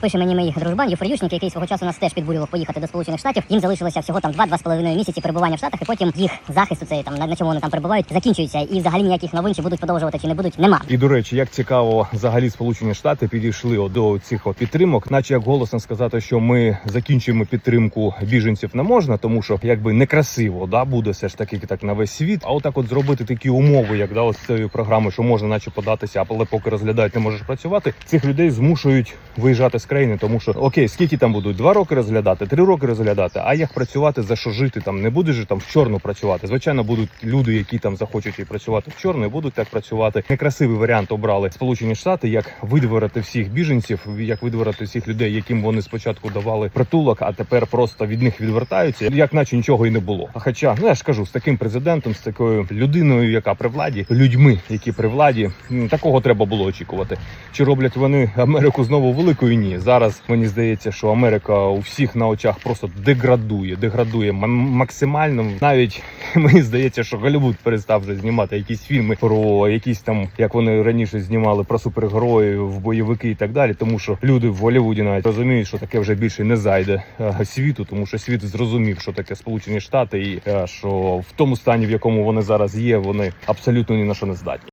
Пише мені мій дружбан, юфорюшник, який свого часу нас теж підбурював поїхати до Сполучених Штатів. Їм залишилося всього там 2-2,5 місяці перебування в Штатах, і потім їх захист, цей там на, чому вони там перебувають, закінчується. І взагалі ніяких новин чи будуть продовжувати, чи не будуть, нема. І до речі, як цікаво, взагалі Сполучені Штати підійшли до цих підтримок, наче як голосно сказати, що ми закінчуємо підтримку біженців не можна, тому що якби некрасиво да буде все ж таки так на весь світ. А отак, от зробити такі умови, як да, ось цією програмою, що можна, наче податися, але поки розглядають, не можеш працювати. Цих людей змушують виїжджати з країни, тому що окей, скільки там будуть два роки розглядати, три роки розглядати. А як працювати за що жити? Там не будеш же там в чорну працювати. Звичайно, будуть люди, які там захочуть і працювати в чорну, і будуть так працювати. Некрасивий варіант обрали Сполучені Штати, як видворити всіх біженців, як видворити всіх людей, яким вони спочатку давали притулок, а тепер просто від них відвертаються, як наче нічого і не було. А хоча, ну я ж кажу, з таким президентом, з такою людиною, яка при владі, людьми, які при владі, такого треба було очікувати. Чи роблять вони Америку знову великою? Ні. Зараз мені здається, що Америка у всіх на очах просто деградує, деградує максимально. Навіть мені здається, що Голлівуд перестав вже знімати якісь фільми про якісь там, як вони раніше знімали про супергероїв, бойовики і так далі. Тому що люди в Голлівуді навіть розуміють, що таке вже більше не зайде е, світу, тому що світ зрозумів, що таке Сполучені Штати, і е, що в тому стані, в якому вони зараз є, вони абсолютно ні на що не здатні.